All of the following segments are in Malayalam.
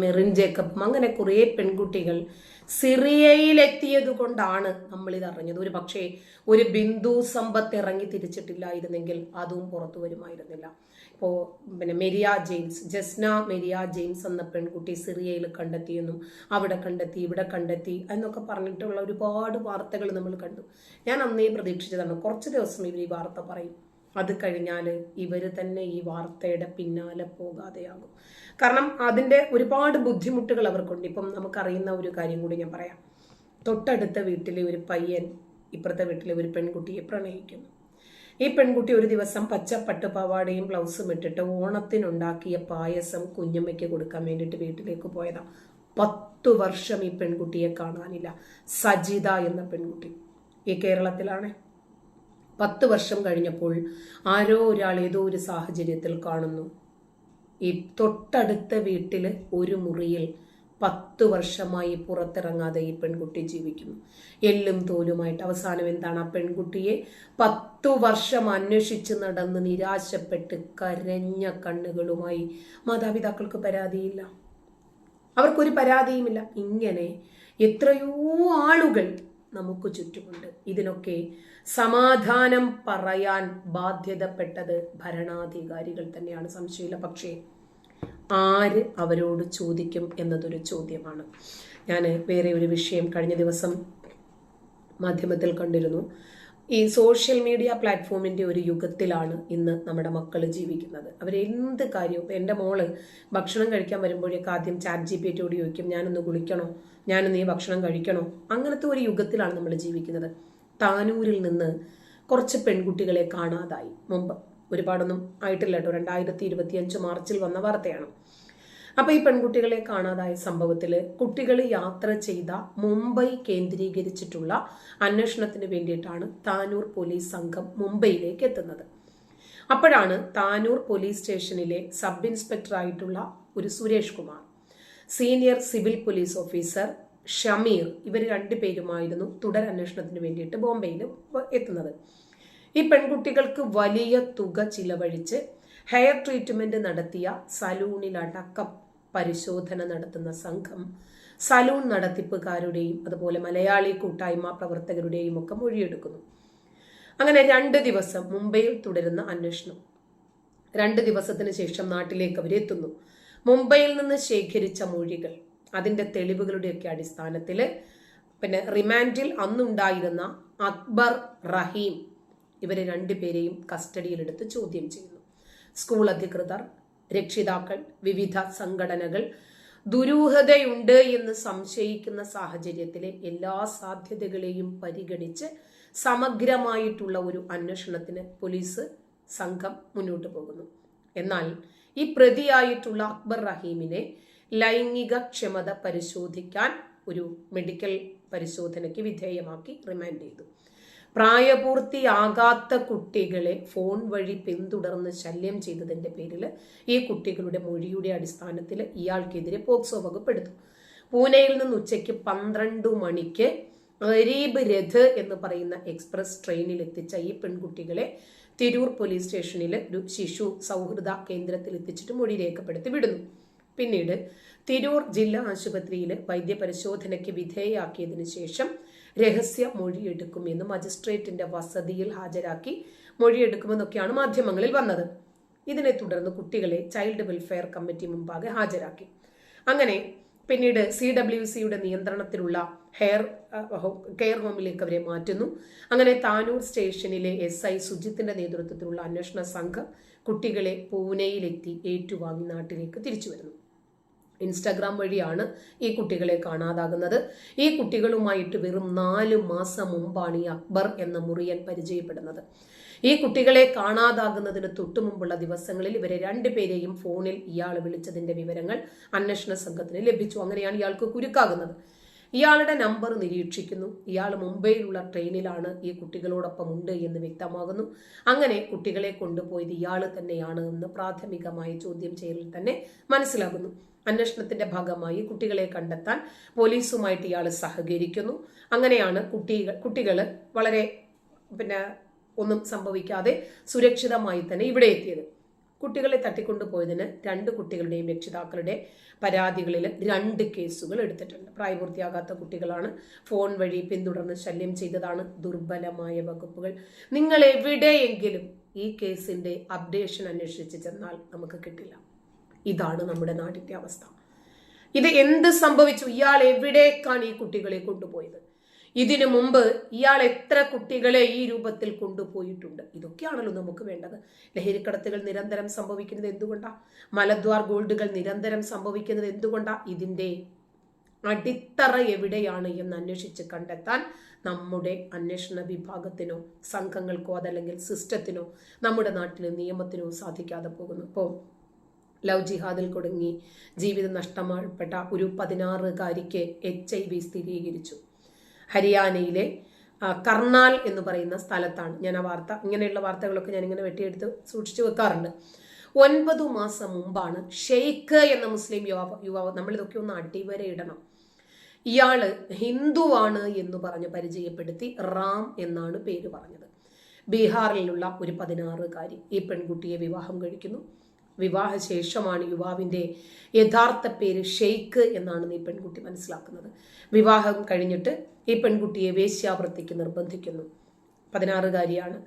മെറിൻ ജേക്കബും അങ്ങനെ കുറേ പെൺകുട്ടികൾ സിറിയയിലെത്തിയത് കൊണ്ടാണ് നമ്മൾ ഇത് അറിഞ്ഞത്. ഒരു പക്ഷേ ഒരു ബിന്ദു സമ്പത്ത് ഇറങ്ങി തിരിച്ചിട്ടില്ലായിരുന്നെങ്കിൽ അതും പുറത്തു വരുമായിരുന്നില്ല. ഇപ്പോൾ പിന്നെ മെരിയ ജെയിംസ് ജസ്ന മെരിയ ജെയിംസ് എന്ന പെൺകുട്ടി സിറിയയിൽ കണ്ടെത്തിയെന്നും അവിടെ കണ്ടെത്തി ഇവിടെ കണ്ടെത്തി എന്നൊക്കെ പറഞ്ഞിട്ടുള്ള ഒരുപാട് വാർത്തകൾ നമ്മൾ കണ്ടു. ഞാൻ അന്നേ പ്രതീക്ഷിച്ചതാണ്. കുറച്ച് ദിവസം ഇവർ ഈ വാർത്ത പറയും. അത് കഴിഞ്ഞാൽ ഇവർ തന്നെ ഈ വാർത്തയുടെ പിന്നാലെ പോകാതെയാകും. കാരണം അതിന്റെ ഒരുപാട് ബുദ്ധിമുട്ടുകൾ അവർക്കുണ്ട്. ഇപ്പം നമുക്കറിയുന്ന ഒരു കാര്യം കൂടി ഞാൻ പറയാം. തൊട്ടടുത്ത വീട്ടിലെ ഒരു പയ്യൻ ഇപ്പുറത്തെ വീട്ടിലെ ഒരു പെൺകുട്ടിയെ പ്രണയിക്കുന്നു. ഈ പെൺകുട്ടി ഒരു ദിവസം പച്ച പട്ടുപാവാടയും ബ്ലൗസും ഇട്ടിട്ട് ഓണത്തിനുണ്ടാക്കിയ പായസം കുഞ്ഞമ്മയ്ക്ക് കൊടുക്കാൻ വേണ്ടിയിട്ട് വീട്ടിലേക്ക് പോയതാ. പത്തു വർഷം ഈ പെൺകുട്ടിയെ കാണാനില്ല. സജിത എന്ന പെൺകുട്ടി ഈ കേരളത്തിലാണ്. പത്ത് വർഷം കഴിഞ്ഞപ്പോൾ ആരോ ഒരാൾ ഏതോ ഒരു സാഹചര്യത്തിൽ കാണുന്നു. ഈ തൊട്ടടുത്ത വീട്ടിൽ ഒരു മുറിയിൽ പത്ത് വർഷമായി പുറത്തിറങ്ങാതെ ഈ പെൺകുട്ടി ജീവിക്കുന്നു. എല്ലും തോലുമായിട്ട് അവസാനം എന്താണ് ആ പെൺകുട്ടിയെ പത്തു വർഷം അന്വേഷിച്ച് നടന്ന് നിരാശപ്പെട്ട് കരഞ്ഞ കണ്ണുകളുമായി മാതാപിതാക്കൾക്ക് പരാതിയില്ല. അവർക്കൊരു പരാതിയുമില്ല. ഇങ്ങനെ എത്രയോ ആളുകൾ നമുക്ക് ചുറ്റുമുണ്ട്. ഇതിനൊക്കെ സമാധാനം പറയാൻ ബാധ്യതപ്പെട്ടത് ഭരണാധികാരികൾ തന്നെയാണ് സംശയമില്ല. പക്ഷേ ആര് അവരോട് ചോദിക്കും എന്നതൊരു ചോദ്യമാണ്. ഞാൻ വേറെ ഒരു വിഷയം കഴിഞ്ഞ ദിവസം മാധ്യമത്തിൽ കണ്ടിരുന്നു. ഈ സോഷ്യൽ മീഡിയ പ്ലാറ്റ്ഫോമിന്റെ ഒരു യുഗത്തിലാണ് ഇന്ന് നമ്മുടെ മക്കൾ ജീവിക്കുന്നത്. അവർ എന്ത് കാര്യവും എന്റെ മോൾ ഭക്ഷണം കഴിക്കാൻ വരുമ്പോഴേക്ക് ആദ്യം ചാറ്റ് ജി പി ടിയോട് ചോദിക്കും ഞാനൊന്ന് കുളിക്കണോ ഞാനൊന്ന് ഈ ഭക്ഷണം കഴിക്കണോ? അങ്ങനത്തെ ഒരു യുഗത്തിലാണ് നമ്മൾ ജീവിക്കുന്നത്. താനൂരിൽ നിന്ന് കുറച്ച് പെൺകുട്ടികളെ കാണാതായി. മുമ്പ് ഒരുപാടൊന്നും ആയിട്ടില്ല കേട്ടോ. രണ്ടായിരത്തി ഇരുപത്തിയഞ്ച് മാർച്ചിൽ വന്ന വാർത്തയാണ്. അപ്പോൾ ഈ പെൺകുട്ടികളെ കാണാതായ സംഭവത്തിൽ കുട്ടികൾ യാത്ര ചെയ്ത മുംബൈ കേന്ദ്രീകരിച്ചിട്ടുള്ള അന്വേഷണത്തിന് വേണ്ടിയിട്ടാണ് താനൂർ പോലീസ് സംഘം മുംബൈയിലേക്ക് എത്തുന്നത്. അപ്പോഴാണ് താനൂർ പോലീസ് സ്റ്റേഷനിലെ സബ് ഇൻസ്പെക്ടർ ആയിട്ടുള്ള ഒരു Suresh Kumar senior civil police officer Shameer ഇവർ രണ്ടു പേരുമായിരുന്നു തുടർ അന്വേഷണത്തിന് വേണ്ടിയിട്ട് ബോംബെയിൽ എത്തുന്നത്. ഈ പെൺകുട്ടികൾക്ക് വലിയ തുക ചിലവഴിച്ച് ഹെയർ ട്രീറ്റ്മെന്റ് നടത്തിയ സലൂണിലടക്കം പരിശോധന നടത്തുന്ന സംഘം സലൂൺ നടത്തിപ്പുകാരുടെയും അതുപോലെ മലയാളി കൂട്ടായ്മ പ്രവർത്തകരുടെയും ഒക്കെ മൊഴിയെടുക്കുന്നു. അങ്ങനെ രണ്ട് ദിവസം മുംബൈയിൽ തുടരുന്ന അന്വേഷണം. രണ്ട് ദിവസത്തിന് ശേഷം നാട്ടിലേക്ക് അവരെത്തുന്നു. മുംബൈയിൽ നിന്ന് ശേഖരിച്ച മൊഴികൾ. അതിന്റെ തെളിവുകളുടെയൊക്കെ അടിസ്ഥാനത്തിൽ പിന്നെ റിമാൻഡിൽ അന്നുണ്ടായിരുന്ന അക്ബർ റഹീം ഇവരെ രണ്ടുപേരെയും കസ്റ്റഡിയിലെടുത്ത് ചോദ്യം ചെയ്യുന്നു. സ്കൂൾ അധികൃതർ രക്ഷിതാക്കൾ വിവിധ സംഘടനകൾ ദുരൂഹതയുണ്ട് എന്ന് സംശയിക്കുന്ന സാഹചര്യത്തിലെ എല്ലാ സാധ്യതകളെയും പരിഗണിച്ച് സമഗ്രമായിട്ടുള്ള ഒരു അന്വേഷണത്തിന് പോലീസ് സംഘം മുന്നോട്ട് പോകുന്നു. എന്നാൽ ഈ പ്രതിയായിട്ടുള്ള അക്ബർ റഹീമിനെ ലൈംഗിക ക്ഷമത പരിശോധിക്കാൻ ഒരു മെഡിക്കൽ പരിശോധനയ്ക്ക് വിധേയമാക്കി റിമാൻഡ് ചെയ്തു. പ്രായപൂർത്തിയാകാത്ത കുട്ടികളെ ഫോൺ വഴി പിന്തുടർന്ന് ശല്യം ചെയ്തതിന്റെ പേരിൽ ഈ കുട്ടികളുടെ മൊഴിയുടെ അടിസ്ഥാനത്തിൽ ഇയാൾക്കെതിരെ പോക്സോ വകുപ്പ് എടുത്തു. പൂനെയിൽ നിന്ന് ഉച്ചയ്ക്ക് പന്ത്രണ്ട് മണിക്ക് ഗരീബ് രഥ് എന്ന് പറയുന്ന എക്സ്പ്രസ് ട്രെയിനിൽ എത്തിച്ച ഈ പെൺകുട്ടികളെ തിരൂർ പോലീസ് സ്റ്റേഷനിൽ ഒരു ശിശു സൗഹൃദ കേന്ദ്രത്തിൽ എത്തിച്ചിട്ട് മൊഴി രേഖപ്പെടുത്തി വിടുന്നു. പിന്നീട് തിരൂർ ജില്ലാ ആശുപത്രിയിൽ വൈദ്യപരിശോധനയ്ക്ക് വിധേയയാക്കിയതിനു ശേഷം രഹസ്യ മൊഴിയെടുക്കുമെന്ന് മജിസ്ട്രേറ്റിന്റെ വസതിയിൽ ഹാജരാക്കി മൊഴിയെടുക്കുമെന്നൊക്കെയാണ് മാധ്യമങ്ങളിൽ വന്നത്. ഇതിനെ തുടർന്ന് കുട്ടികളെ ചൈൽഡ് വെൽഫെയർ കമ്മിറ്റി മുമ്പാകെ ഹാജരാക്കി. അങ്ങനെ പിന്നീട് സി ഡബ്ല്യു സിയുടെ നിയന്ത്രണത്തിലുള്ള ഹെയർ കെയർ ഹോമിലേക്ക് അവരെ മാറ്റുന്നു. അങ്ങനെ താനൂർ സ്റ്റേഷനിലെ എസ് ഐ സുജിത്തിന്റെ നേതൃത്വത്തിലുള്ള അന്വേഷണ സംഘം കുട്ടികളെ പൂനെയിലെത്തി ഏറ്റുവാങ്ങി നാട്ടിലേക്ക് തിരിച്ചു വരുന്നു. ഇൻസ്റ്റാഗ്രാം വഴിയാണ് ഈ കുട്ടികളെ കാണാതാകുന്നത്. ഈ കുട്ടികളുമായിട്ട് വെറും നാല് മാസം മുമ്പാണ് ഈ അക്ബർ എന്ന മുറിയൻ പരിചയപ്പെടുന്നത്. ഈ കുട്ടികളെ കാണാതാകുന്നതിന് തൊട്ടുമുമ്പുള്ള ദിവസങ്ങളിൽ ഇവരെ രണ്ടുപേരെയും ഫോണിൽ ഇയാൾ വിളിച്ചതിന്റെ വിവരങ്ങൾ അന്വേഷണ സംഘത്തിന് ലഭിച്ചു. അങ്ങനെയാണ് ഇയാൾക്ക് കുരുക്കാകുന്നത്. ഇയാളുടെ നമ്പർ നിരീക്ഷിക്കുന്നു. ഇയാൾ മുംബൈയിലുള്ള ട്രെയിനിലാണ് ഈ കുട്ടികളോടൊപ്പം ഉണ്ട് എന്ന് വ്യക്തമാകുന്നു. അങ്ങനെ കുട്ടികളെ കൊണ്ടുപോയത് ഇയാൾ തന്നെയാണ് എന്ന് പ്രാഥമികമായി ചോദ്യം ചെയ്യലിൽ തന്നെ മനസ്സിലാകുന്നു. അന്വേഷണത്തിന്റെ ഭാഗമായി കുട്ടികളെ കണ്ടെത്താൻ പോലീസുമായിട്ട് ഇയാൾ സഹകരിക്കുന്നു. അങ്ങനെയാണ് കുട്ടികൾ കുട്ടികൾ വളരെ പിന്നെ ഒന്നും സംഭവിക്കാതെ സുരക്ഷിതമായി തന്നെ ഇവിടെ എത്തിയത്. കുട്ടികളെ തട്ടിക്കൊണ്ടുപോയതിന് രണ്ട് കുട്ടികളുടെയും രക്ഷിതാക്കളുടെ പരാതികളിൽ രണ്ട് കേസുകൾ എടുത്തിട്ടുണ്ട്. പ്രായപൂർത്തിയാകാത്ത കുട്ടികളാണ് ഫോൺ വഴി പിന്തുടർന്ന് ശല്യം ചെയ്തതാണ് ദുർബലമായ വകുപ്പുകൾ. നിങ്ങൾ എവിടെയെങ്കിലും ഈ കേസിന്റെ അപ്ഡേഷൻ അന്വേഷിച്ച് ചെന്നാൽ നമുക്ക് കിട്ടില്ല. ഇതാണ് നമ്മുടെ നാടിന്റെ അവസ്ഥ. ഇത് എന്ത് സംഭവിച്ചു? ഇയാൾ എവിടേക്കാണ് ഈ കുട്ടികളെ കൊണ്ടുപോയത്? ഇതിനു മുമ്പ് ഇയാൾ എത്ര കുട്ടികളെ ഈ രൂപത്തിൽ കൊണ്ടുപോയിട്ടുണ്ട്? ഇതൊക്കെയാണല്ലോ നമുക്ക് വേണ്ടത്. ലഹരിക്കടത്തുകൾ നിരന്തരം സംഭവിക്കുന്നത് എന്തുകൊണ്ടാ? മലദ്വാർ ഗോൾഡുകൾ നിരന്തരം സംഭവിക്കുന്നത് എന്തുകൊണ്ടാ? ഇതിന്റെ അടിത്തറ എവിടെയാണ് എന്ന് അന്വേഷിച്ച് കണ്ടെത്താൻ നമ്മുടെ അന്വേഷണ വിഭാഗത്തിനോ സംഘങ്ങൾക്കോ അതല്ലെങ്കിൽ സിസ്റ്റത്തിനോ നമ്മുടെ നാട്ടിലെ നിയമത്തിനോ സാധിക്കാതെ പോകുന്നു. ഇപ്പോൾ ലവ് ജിഹാദിൽ കുടുങ്ങി ജീവിതം നഷ്ടമാൾപ്പെട്ട ഒരു പതിനാറുകാരിക്ക് എച്ച് ഐ വി സ്ഥിരീകരിച്ചു. ഹരിയാനയിലെ കർണാൽ എന്ന് പറയുന്ന സ്ഥലത്താണ്. ഞാൻ ആ വാർത്ത ഇങ്ങനെയുള്ള വാർത്തകളൊക്കെ ഞാൻ ഇങ്ങനെ വെട്ടിയെടുത്ത് സൂക്ഷിച്ചു വെക്കാറുണ്ട്. ഒൻപതു മാസം മുമ്പാണ് ഷെയ്ഖ് എന്ന മുസ്ലിം യുവാവ് യുവാവ് നമ്മളിതൊക്കെ ഒന്ന് അടിവരെ ഇടണം. ഇയാൾ ഹിന്ദുവാണ് എന്ന് പറഞ്ഞ് പരിചയപ്പെടുത്തി റാം എന്നാണ് പേര് പറഞ്ഞത്. ബീഹാറിലുള്ള ഒരു പതിനാറുകാരി ഈ പെൺകുട്ടിയെ വിവാഹം കഴിക്കുന്നു. വിവാഹശേഷമാണ് യുവാവിന്റെ യഥാർത്ഥ പേര് ഷെയ്ഖ് എന്നാണ് ഈ പെൺകുട്ടി മനസ്സിലാക്കുന്നത്. വിവാഹം കഴിഞ്ഞിട്ട് ഈ പെൺകുട്ടിയെ വേശ്യാവൃത്തിക്ക് നിർബന്ധിക്കുന്നു. പതിനാറുകാരിയാണ്.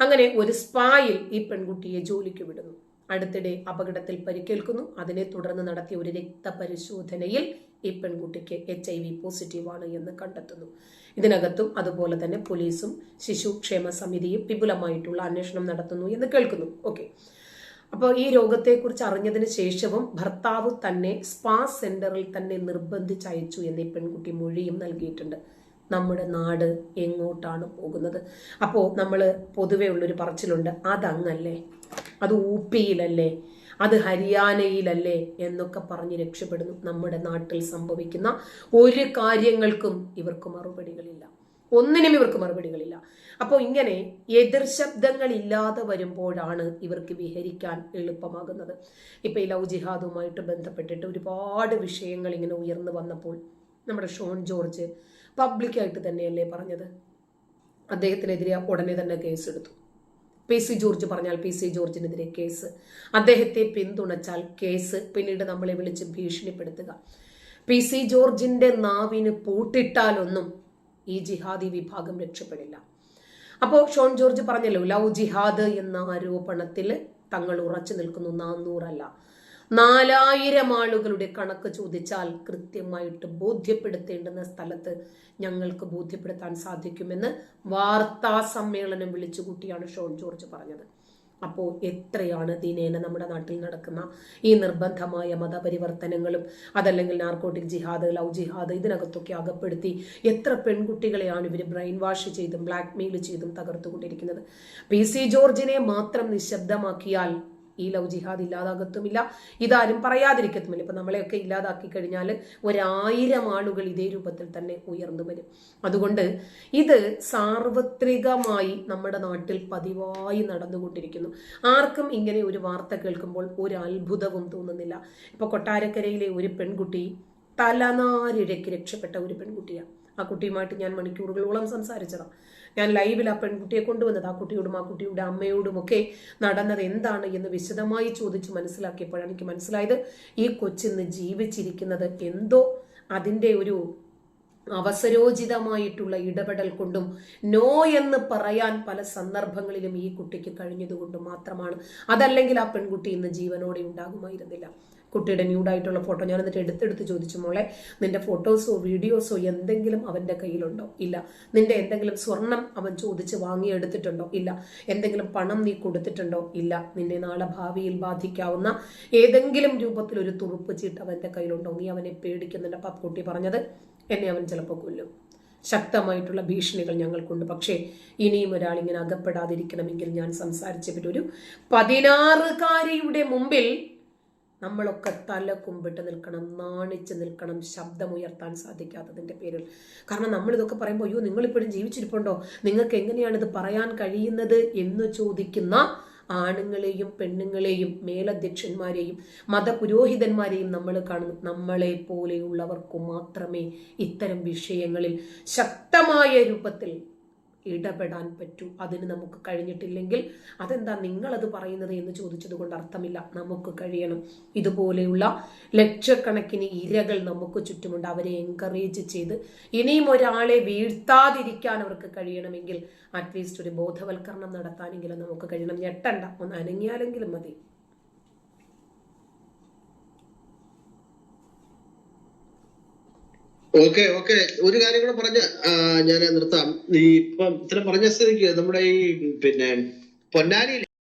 അങ്ങനെ ഒരു സ്പായിൽ ഈ പെൺകുട്ടിയെ ജോലിക്ക് വിടുന്നു. അടുത്തിടെ അപകടത്തിൽ പരിക്കേൽക്കുന്നു. അതിനെ തുടർന്ന് നടത്തിയ ഒരു രക്തപരിശോധനയിൽ ഈ പെൺകുട്ടിക്ക് എച്ച് ഐ വി പോസിറ്റീവാണ് എന്ന് കണ്ടെത്തുന്നു. ഇതിനകത്തും അതുപോലെ തന്നെ പോലീസും ശിശുക്ഷേമ സമിതിയും വിപുലമായിട്ടുള്ള അന്വേഷണം നടത്തുന്നു എന്ന് കേൾക്കുന്നു. ഓക്കെ. അപ്പോൾ ഈ രോഗത്തെക്കുറിച്ച് അറിഞ്ഞതിന് ശേഷവും ഭർത്താവ് തന്നെ സ്പാ സെന്ററിൽ തന്നെ നിർബന്ധിച്ചയച്ചു എന്ന് ഈ പെൺകുട്ടി മൊഴിയും നൽകിയിട്ടുണ്ട്. നമ്മുടെ നാട് എങ്ങോട്ടാണ് പോകുന്നത്? അപ്പോൾ നമ്മൾ പൊതുവേ ഉള്ളൊരു പറച്ചിലുണ്ട് അതങ്ങല്ലേ? അത് ഊപ്പിയിലല്ലേ? അത് ഹരിയാനയിലല്ലേ? എന്നൊക്കെ പറഞ്ഞ് രക്ഷപ്പെടുന്നു നമ്മുടെ നാട്ടിൽ സംഭവിക്കുന്ന ഒരു കാര്യങ്ങൾക്കും ഇവർക്ക് മറുപടികളില്ല. ഒന്നിനും ഇവർക്ക് മറുപടികളില്ല. അപ്പോൾ ഇങ്ങനെ എതിർ ശബ്ദങ്ങൾ ഇല്ലാതെ വരുമ്പോഴാണ് ഇവർക്ക് വിഹരിക്കാൻ എളുപ്പമാകുന്നത്. ഇപ്പം ഈ ലവ് ജിഹാദുമായിട്ട് ബന്ധപ്പെട്ടിട്ട് ഒരുപാട് വിഷയങ്ങൾ ഇങ്ങനെ ഉയർന്നു വന്നപ്പോൾ നമ്മുടെ ഷോൺ ജോർജ് പബ്ലിക്കായിട്ട് തന്നെയല്ലേ പറഞ്ഞത്? അദ്ദേഹത്തിനെതിരെ ഉടനെ തന്നെ കേസെടുത്തു പി സി ജോർജ് പറഞ്ഞാൽ പി സി ജോർജിനെതിരെ കേസ് അദ്ദേഹത്തെ പിന്തുണച്ചാൽ കേസ് പിന്നീട് നമ്മളെ വിളിച്ച് ഭീഷണിപ്പെടുത്തുക. പി സി ജോർജിന്റെ നാവിന് പൂട്ടിട്ടാലൊന്നും ഈ ജിഹാദി വിഭാഗം രക്ഷപ്പെടില്ല. അപ്പോൾ ഷോൺ ജോർജ് പറഞ്ഞല്ലോ ലവ് ജിഹാദ് എന്ന ആരോപണത്തിൽ തങ്ങൾ ഉറച്ചു നിൽക്കുന്നു. നാന്നൂറല്ല. നാലായിരം ആളുകളുടെ കണക്ക് ചോദിച്ചാൽ കൃത്യമായിട്ട് ബോധ്യപ്പെടുത്തേണ്ടുന്ന സ്ഥലത്ത് ഞങ്ങൾക്ക് ബോധ്യപ്പെടുത്താൻ സാധിക്കുമെന്ന് വാർത്താ സമ്മേളനം വിളിച്ചുകൂട്ടിയാണ് ഷോൺ ജോർജ് പറഞ്ഞത്. അപ്പോൾ എത്രയാണ് ദിനേന നമ്മുടെ നാട്ടിൽ നടക്കുന്ന ഈ നിർബന്ധമായ മതപരിവർത്തനങ്ങളും അതല്ലെങ്കിൽ നാർക്കോട്ടിക് ജിഹാദ് ലവ് ജിഹാദ് ഇതിനകത്തൊക്കെ അകപ്പെടുത്തി എത്ര പെൺകുട്ടികളെയാണ് ഇവർ ബ്രെയിൻ വാഷ് ചെയ്തും ബ്ലാക്ക് മെയിൽ ചെയ്തും തകർത്തുകൊണ്ടിരിക്കുന്നത്. പി സി ജോർജിനെ മാത്രം നിശബ്ദമാക്കിയാൽ ഈ ലവ് ജിഹാദ് ഇല്ലാതാകത്തുമില്ല. ഇതാരും പറയാതിരിക്കത്തുമില്ല. ഇപ്പം നമ്മളെയൊക്കെ ഇല്ലാതാക്കി കഴിഞ്ഞാൽ ഒരായിരം ആളുകൾ ഇതേ രൂപത്തിൽ തന്നെ ഉയർന്നു വരും. അതുകൊണ്ട് ഇത് സാർവത്രികമായി നമ്മുടെ നാട്ടിൽ പതിവായി നടന്നുകൊണ്ടിരിക്കുന്നു. ആർക്കും ഇങ്ങനെ ഒരു വാർത്ത കേൾക്കുമ്പോൾ ഒരു അത്ഭുതവും തോന്നുന്നില്ല. ഇപ്പോൾ കൊട്ടാരക്കരയിലെ ഒരു പെൺകുട്ടി തലനാരിഴയ്ക്ക് രക്ഷപ്പെട്ട ഒരു പെൺകുട്ടിയാണ്. ആ കുട്ടിയുമായിട്ട് ഞാൻ മണിക്കൂറുകളോളം സംസാരിച്ചതാണ് ഞാൻ ലൈവിൽ ആ പെൺകുട്ടിയെ കൊണ്ടുവന്നത് ആ കുട്ടിയോടും ആ കുട്ടിയുടെ അമ്മയോടും ഒക്കെ നടന്നത് എന്താണ് എന്ന് വിശദമായി ചോദിച്ച് മനസ്സിലാക്കിയപ്പോഴാണ് എനിക്ക് മനസ്സിലായത് ഈ കൊച്ചിന്ന് ജീവിച്ചിരിക്കുന്നത് എന്തോ അതിന്റെ ഒരു അവസരോചിതമായിട്ടുള്ള ഇടപെടൽ കൊണ്ടും നോ എന്ന് പറയാൻ പല സന്ദർഭങ്ങളിലും ഈ കുട്ടിക്ക് കഴിഞ്ഞതുകൊണ്ടും മാത്രമാണ്. അതല്ലെങ്കിൽ ആ പെൺകുട്ടി ഇന്ന് ജീവനോടെ ഉണ്ടാകുമായിരുന്നില്ല. കുട്ടിയുടെ ന്യൂഡായിട്ടുള്ള ഫോട്ടോ ഞാൻ എന്നിട്ട് എടുത്തെടുത്ത് ചോദിച്ചു മോളെ നിന്റെ ഫോട്ടോസോ വീഡിയോസോ എന്തെങ്കിലും അവന്റെ കയ്യിലുണ്ടോ? ഇല്ല. നിന്റെ എന്തെങ്കിലും സ്വർണം അവൻ ചോദിച്ച് വാങ്ങിയെടുത്തിട്ടുണ്ടോ? ഇല്ല. എന്തെങ്കിലും പണം നീ കൊടുത്തിട്ടുണ്ടോ? ഇല്ല. നിന്നെ നാളെ ഭാവിയിൽ ബാധിക്കാവുന്ന ഏതെങ്കിലും രൂപത്തിൽ ഒരു തുറുപ്പ് ചീട്ട് അവന്റെ കയ്യിലുണ്ടോ? നീ അവനെ പേടിക്കുന്നുണ്ട് അപ്പം കുട്ടി പറഞ്ഞത്. എന്നെ അവൻ ചിലപ്പോൾ കൊല്ലും. ശക്തമായിട്ടുള്ള ഭീഷണികൾ ഞങ്ങൾക്കുണ്ട്. പക്ഷേ ഇനിയും ഒരാൾ ഇങ്ങനെ അകപ്പെടാതിരിക്കണമെങ്കിൽ ഞാൻ സംസാരിച്ചവരൊരു പതിനാറുകാരിയുടെ മുമ്പിൽ നമ്മളൊക്കെ തല കുമ്പിട്ട് നിൽക്കണം നാണിച്ച് നിൽക്കണം ശബ്ദമുയർത്താൻ സാധിക്കാത്തതിന്റെ പേരിൽ. കാരണം നമ്മളിതൊക്കെ പറയുമ്പോൾ അയ്യോ നിങ്ങളിപ്പോഴും ജീവിച്ചിരിപ്പുണ്ടോ? നിങ്ങൾക്ക് എങ്ങനെയാണ് ഇത് പറയാൻ കഴിയുന്നത്? എന്ന് ചോദിക്കുന്ന ആണുങ്ങളെയും പെണ്ണുങ്ങളെയും മേലധ്യക്ഷന്മാരെയും മതപുരോഹിതന്മാരെയും നമ്മൾ കാണുന്നു നമ്മളെ പോലെയുള്ളവർക്കു മാത്രമേ ഇത്തരം വിഷയങ്ങളിൽ ശക്തമായ രൂപത്തിൽ ഇടപെടാൻ പറ്റൂ. അതിന് നമുക്ക് കഴിഞ്ഞിട്ടില്ലെങ്കിൽ അതെന്താ നിങ്ങളത് പറയുന്നത് എന്ന് ചോദിച്ചത് കൊണ്ട് അർത്ഥമില്ല. നമുക്ക് കഴിയണം. ഇതുപോലെയുള്ള ലക്ഷക്കണക്കിന് ഇരകൾ നമുക്ക് ചുറ്റുമുണ്ട്. അവരെ എൻകറേജ് ചെയ്ത് ഇനിയും ഒരാളെ വീഴ്ത്താതിരിക്കാൻ അവർക്ക് കഴിയണമെങ്കിൽ അറ്റ്ലീസ്റ്റ് ഒരു ബോധവൽക്കരണം നടത്താനെങ്കിലും നമുക്ക് കഴിയണം. ഞെട്ടണ്ട. ഒന്ന് അനങ്ങിയാലെങ്കിലും മതി. Okay okay. ഒരു കാര്യം കൂടെ പറഞ്ഞ ഞാൻ നിർത്താം. ഈ ഇപ്പം ഇത്രയും പറഞ്ഞ സ്ഥിതിക്ക് നമ്മുടെ ഈ പിന്നെ പൊന്നാനിയിൽ